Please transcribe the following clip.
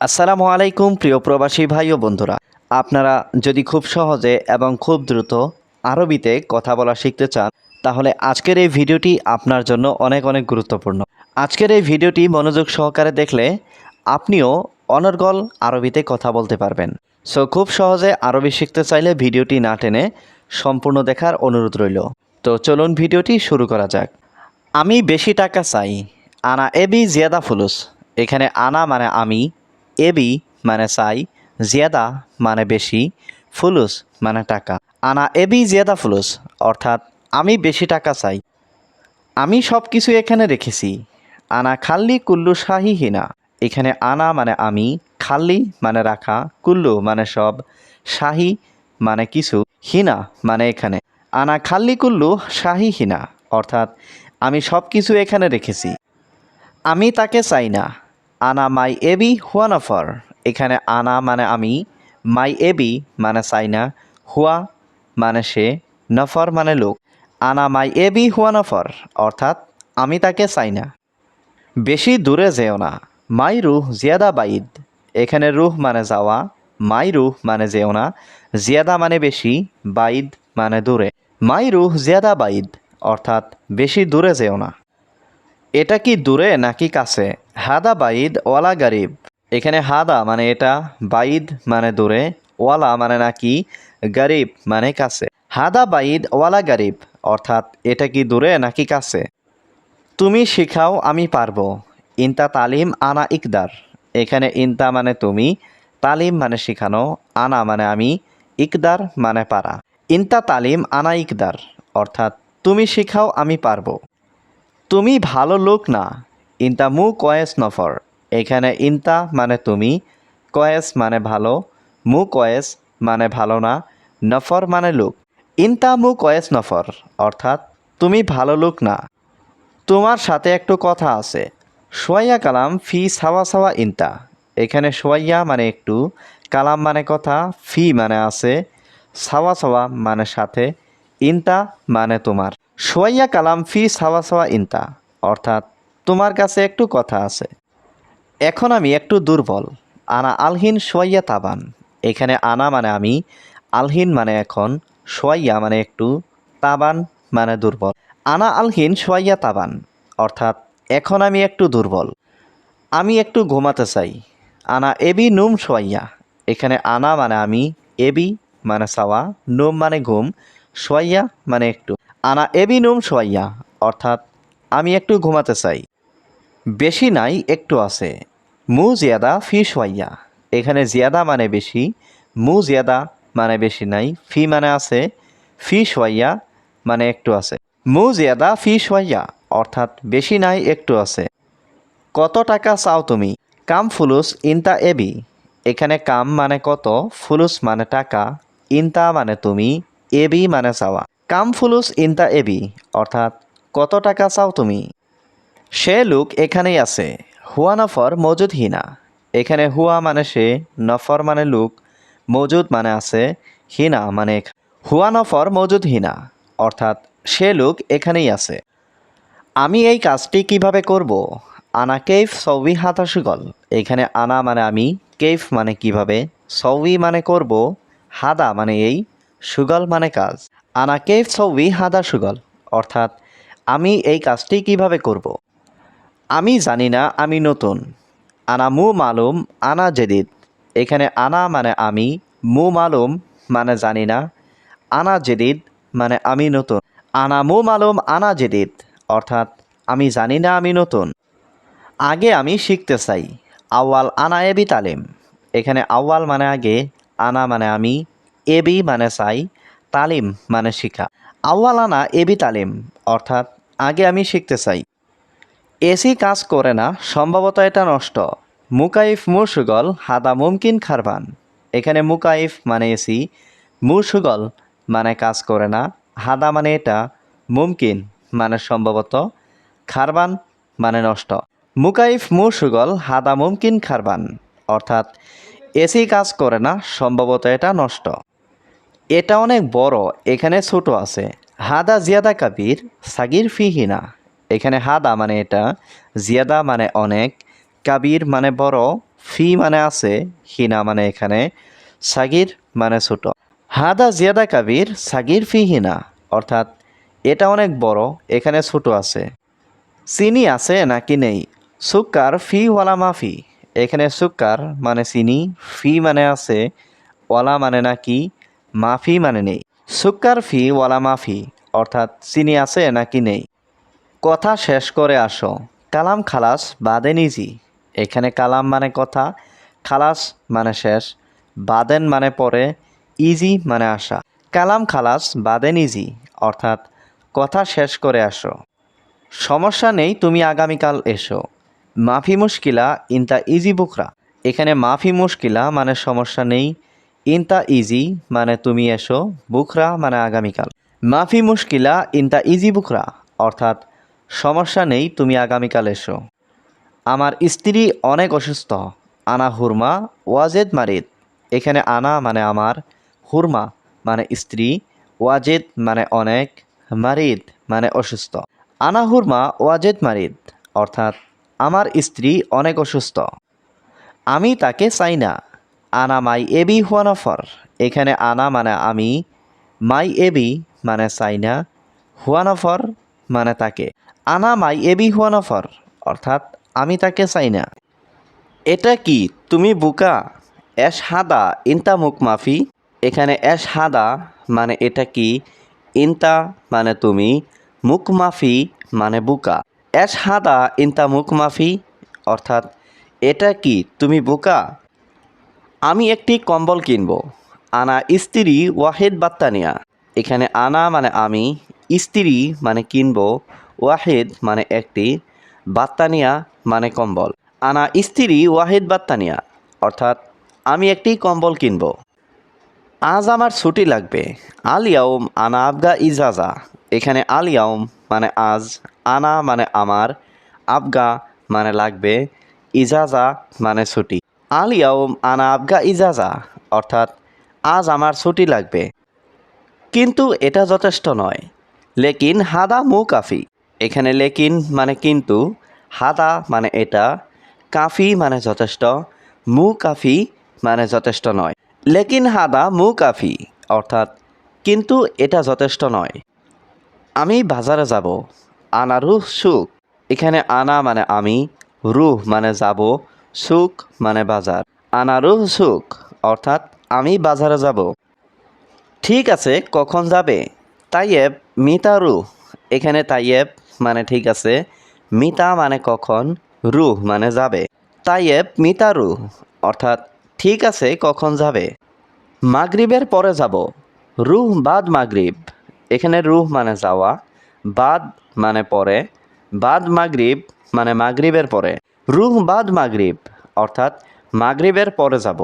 আসসালামু আলাইকুম, প্রিয় প্রবাসী ভাই ও বন্ধুরা। আপনারা যদি খুব সহজে এবং খুব দ্রুত আরবিতে কথা বলা শিখতে চান, তাহলে আজকের এই ভিডিওটি আপনার জন্য অনেক অনেক গুরুত্বপূর্ণ। আজকের এই ভিডিওটি মনোযোগ সহকারে দেখলে আপনিও অনর্গল আরবিতে কথা বলতে পারবেন। সো খুব সহজে আরবি শিখতে চাইলে ভিডিওটি না টেনে সম্পূর্ণ দেখার অনুরোধ রইল। তো চলুন ভিডিওটি শুরু করা যাক। আমি বেশি টাকা চাই, আনা এবি জিয়াদা ফুলুস। এখানে আনা মানে আমি এবি মানে চাই জিয়াদা মানে বেশি, ফুলুস মানে টাকা। আনা এবি, জিয়াদা, ফুলুস, অর্থাৎ আমি বেশি টাকা চাই। আমি সব কিছু এখানে রেখেছি। আনা খাল্লি, কুল্লু, শাহি, হিনা। এখানে আনা মানে আমি, খাল্লি মানে রাখা, কুল্লু মানে সব, শাহি মানে কিছু, হিনা মানে এখানে। আনা খাল্লি, কুল্লু, শাহি, হিনা, অর্থাৎ আমি সব কিছু এখানে রেখেছি। আমি তাকে চাই না। আনা মাই এবি হুয়া নফর এখানে আনা মানে আমি, মাই এবি মানে চাই না হুয়া মানে সে, নফর মানে লোক। আনা মাই এবি হুয়া নফর অর্থাৎ আমি তাকে চাই না বেশি দূরে যেও না, মাই রুহ জিয়াদা বাইদ। এখানে রুহ মানে যাওয়া, মাই রুহ মানে যেও না, জিয়াদা মানে বেশি, বাইদ মানে দূরে। মাই রুহ জিয়াদা বাইদ, অর্থাৎ বেশি দূরে যেও না। এটা কি দূরে নাকি কাছে? হাদা বাইদ, ওয়ালা গারিব। এখানে হাদা মানে এটা, বাইদ মানে দূরে, ওয়ালা মানে নাকি গারিব মানে কাছে। হাদা বাইদ, ওয়ালা গারিব, অর্থাৎ এটা কি দূরে নাকি কাছে? তুমি শিখাও, আমি পারব। ইনতা তালিম আনা ইকদার। এখানে ইনতা মানে তুমি, তালিম মানে শিখানো, আনা মানে আমি, ইকদার মানে পারা। ইনতা তালিম আনা ইকদার, অর্থাৎ তুমি শিখাও, আমি পারব। তুমি ভালো লোক না। ইনতা মু কয়েস নফর। এখানে ইনতা মানে তুমি, কয়েস মানে ভালো, মু কয়েস মানে ভালো না, নফর মানে লোক। ইনতা মু কয়েস নফর, অর্থাৎ তুমি ভালো লোক না। তোমার সাথে একটু কথা আছে। সোয়াইয়া কালাম ফি সাওয়া সাওয়া ইনতা। এখানে সোয়াইয়া মানে একটু, কালাম মানে কথা, ফি মানে আছে, সাওয়া সাওয়া মানে সাথে, ইনতা মানে তোমার। সোয়াইয়া কালাম ফি সাওয়া সাওয়া ইনতা, অর্থাৎ তোমার কাছে একটু কথা আছে। এখন আমি একটু দুর্বল। আনা আলহিন সোয়াইয়া তাবান। এখানে আনা মানে আমি, আলহিন মানে এখন সোয়াইয়া মানে একটু, তাবান মানে দুর্বল। আনা আলহিন সোয়াইয়া তাবান, অর্থাৎ এখন আমি একটু দুর্বল। আমি একটু ঘুমাতে চাই। আনা এবি নুম সোয়াইয়া এখানে আনা মানে আমি, এবি মানে সাওয়া, নুম মানে ঘুম সোয়াইয়া মানে একটু। আনা এবি নুম সোয়াইয়া অর্থাৎ আমি একটু ঘুমাতে চাই। বেশি নাই, একটু আছে। মু জিয়াদা ফি সোয়াইয়া এখানে জিয়াদা মানে বেশি, মু জিয়াদা মানে বেশি নাই, ফি মানে আছে, ফি সোয়াইয়া মানে একটু আছে। মু জিয়াদা ফি সোয়াইয়া অর্থাৎ বেশি নাই, একটু আছে। কত টাকা চাও তুমি? কাম ফুলুস ইনতা এবি। এখানে কাম মানে কত, ফুলুস মানে টাকা, ইনতা মানে তুমি, এবি মানে চাওয়া। কাম ফুলুস ইন দ্য এবি, অর্থাৎ, কত টাকা চাও তুমি? সে লোক এখানেই আছে। হুয়া নফর মজুদ হিনা। এখানে হুয়া মানে সে, নফর মানে লোক। মজুদ মানে আছে, হিনা মানে হুয়া নফর মজুদ হিনা, অর্থাৎ, সে লোক এখানেই আছে। আমি এই কাজটি কীভাবে করব? আনা কেফ সৌবি হাতা সুগল এখানে আনা মানে আমি কেফ মানে কীভাবে? সৌবি মানে করব, হাদা মানে এই, সুগল মানে কাজ। আনা কেফ সৌবি হাদা সুগল। অর্থাৎ, আমি এই কাজটি কীভাবে করব? আমি জানি না, আমি নতুন। আনা মু মালুম, আনা জেদিদ। এখানে আনা মানে আমি, মু মালুম মানে জানি না। আনা জেদিদ মানে আমি নতুন। আনা মু মালুম, আনা জেদিদ। অর্থাৎ, আমি জানি না, আমি নতুন। আগে আমি শিখতে চাই। আওয়াল আনা এবি তালিম। এখানে আওয়াল মানে আগে, আনা মানে আমি এবি মানে চাই। তালিম মানে শিখা আওয়াল আনা এবি তালিম, অর্থাৎ আগে আমি শিখতে চাই। এসি কাজ করে না, সম্ভবত এটা নষ্ট। মুকাইফ মুরসুগল হাদা মুমকিন খারবান। এখানে মুকাইফ মানে এসি মুরসুগল মানে কাজ করে না, হাদা মানে এটা মুমকিন মানে সম্ভবত খারবান মানে নষ্ট। মুকাইফ মুরসুগল হাদা মুমকিন খারবান, অর্থাৎ এসি কাজ করে না, সম্ভবত এটা নষ্ট। এটা অনেক বড়, এখানে ছোট আছে। হাদা জিয়াদা কাবির, সাগির ফিহিনা। এখানে হাদা মানে এটা, জিয়াদা মানে অনেক, কাবির মানে বড়, ফি মানে আছে, হিনা মানে এখানে, সাগির মানে ছোট। হাদা জিয়াদা কাবির, সাগির ফি হিনা অর্থাৎ এটা অনেক বড়, এখানে ছোট আছে। চিনি আছে নাকি নেই? সুক্কার ফি ওয়ালা মাফি। এখানে সুক্কার মানে চিনি, ফি মানে আছে, ওয়ালা মানে নাকি মাফি মানে নেই। সুক্কার ফি ওয়ালা মাফি, অর্থাৎ চিনি আছে নাকি নেই। কথা শেষ করে আসো। কালাম খালাস বাদে নিজি এখানে কালাম মানে কথা, খালাস মানে শেষ, বাদেন মানে পরে, ইজি মানে আসা। কালাম খালাস বাদেন ইজি, অর্থাৎ কথা শেষ করে আসো। সমস্যা নেই, তুমি আগামীকাল এসো। মাফি মুশকিলা ইনতা ইজি বুকরা। এখানে মাফি মুশকিলা মানে সমস্যা নেই ইনতা ইজি মানে তুমি এসো বুখরা মানে আগামীকাল। মাফি মুশকিলা ইনতা ইজি বুখরা, অর্থাৎ সমস্যা নেই তুমি আগামীকাল এসো। আমার স্ত্রী অনেক অসুস্থ, আনা হুরমা, ওয়াজেদ মারিদ। এখানে আনা মানে আমার, হুরমা মানে স্ত্রী, ওয়াজেদ মানে অনেক, মারিদ মানে অসুস্থ। আনা হুরমা, ওয়াজেদ মারিদ, অর্থাৎ আমার স্ত্রী অনেক অসুস্থ। আমি তাকে চাই না। আনা মাই এবি হুয়ানফর এখানে আনা মানে আমি, মাই এবি মানে চাই না হুয়ানফর মানে তাকে। আনা মাই এবি হুয়ানফর অর্থাৎ আমি তাকে চাই না এটা কি? তুমি বুকা? এস হাদা ইনতা মুখ মাফি। এখানে এস হাদা মানে এটা কি? ইনতা মানে তুমি, মুখ মাফি মানে বুকা। এস হাদা ইনতা মুখ মাফি, অর্থাৎ এটা কি? তুমি বুকা? আমি একটি কম্বল কিনব। আনা স্ত্রী ওয়াহেদ বাত্তানিয়া এখানে আনা মানে আমি স্ত্রী মানে কিনব, ওয়াহেদ মানে একটি বাত্তানিয়া মানে কম্বল। আনা স্ত্রী ওয়াহেদ বাত্তানিয়া অর্থাৎ আমি একটি কম্বল কিনব। আজ আমার ছুটি লাগবে আলিয়াউম আনা আবগা ইজাজা। এখানে আলিয়াউম মানে আজ, আনা মানে আমার, আবগা মানে লাগবে, ইজাজা মানে ছুটি। আলিয়াউম আনা আবগা ইজাজা, অর্থাৎ আজ আমার ছুটি লাগবে। কিন্তু এটা যথেষ্ট নয়। লেকিন হাদা মু কাফি এখানে লেকিন মানে কিন্তু, হাদা মানে এটা, কাফি মানে যথেষ্ট মু কাফি মানে যথেষ্ট নয়। লেকিন হাদা মু কাফি অর্থাৎ কিন্তু এটা যথেষ্ট নয়। আমি বাজারে যাব, আনা রুহ সুখ, এখানে আনা মানে আমি, রুহ মানে যাব সুখ মানে বাজার। আনা রুহ সুখ, অর্থাৎ আমি বাজারে যাব। ঠিক আছে, কখন যাবে? তাইয়েব মিতা রুহ এখানে তাইয়েব মানে ঠিক আছে, মিতা মানে কখন? রুহ মানে যাবে। তাইয়েব মিতা রুহ অর্থাৎ ঠিক আছে, কখন যাবে? মাগরিবের পরে যাব। রুহ বাদ মাগরিব। এখানে রুহ মানে যাওয়া, বাদ মানে পরে, বাদ মাগরিব মানে মাগরিবের পরে। রুহ বাদ মাগরিব অর্থাৎ মাগরিবের পরে যাব।